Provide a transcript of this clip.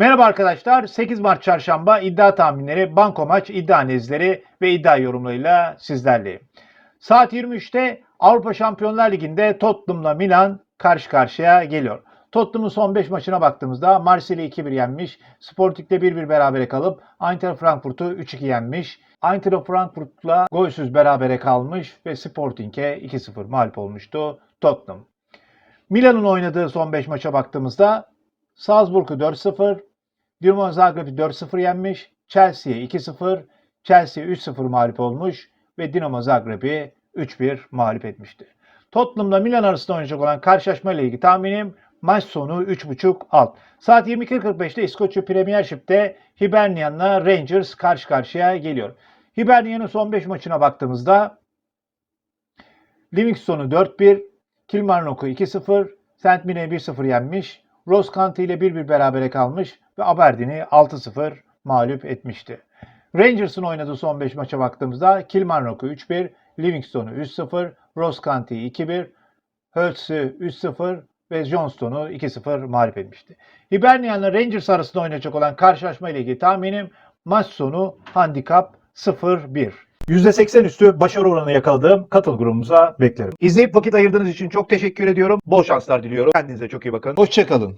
Merhaba arkadaşlar. 8 Mart Çarşamba iddia tahminleri, banko maç, iddia analizleri ve iddia yorumlarıyla sizlerleyim. Saat 23'te Avrupa Şampiyonlar Ligi'nde Tottenham'la Milan karşı karşıya geliyor. Tottenham'ın son 5 maçına baktığımızda Marsilya'yı 2-1 yenmiş, Sporting'de 1-1 berabere kalıp Eintracht Frankfurt'u 3-2 yenmiş. Eintracht Frankfurt'la golsüz berabere kalmış ve Sporting'e 2-0 mağlup olmuştu Tottenham. Milan'ın oynadığı son 5 maça baktığımızda Salzburg'u 4-0, Dinamo Zagreb'i 4-0 yenmiş, Chelsea'ye 2-0, Chelsea 3-0 mağlup olmuş ve Dinamo Zagreb'i 3-1 mağlup etmişti. Tottenham'la Milan arasında oynayacak olan karşılaşma ile ilgili tahminim maç sonu 3.5 alt. Saat 22.45'te İskoçya Premiership'te Hibernian'la Rangers karşı karşıya geliyor. Hibernian'ın son 5 maçına baktığımızda Livingstone'u 4-1, Kilmarnock'u 2-0, St. Mirren'i 1-0 yenmiş, Ross County ile 1-1 berabere kalmış ve Aberdeen'i 6-0 mağlup etmişti. Rangers'ın oynadığı son 5 maça baktığımızda Kilmarnock'u 3-1, Livingstone'u 3-0, Ross County'yi 2-1, Hurts'ü 3-0 ve Johnstone'u 2-0 mağlup etmişti. Hibernian'la Rangers arasında oynayacak olan karşılaşma ile ilgili tahminim maç sonu handikap 0-1. %80 üstü başarı oranı yakaladığım katıl grubumuza beklerim. İzleyip vakit ayırdığınız için çok teşekkür ediyorum. Bol şanslar diliyorum. Kendinize çok iyi bakın. Hoşçakalın.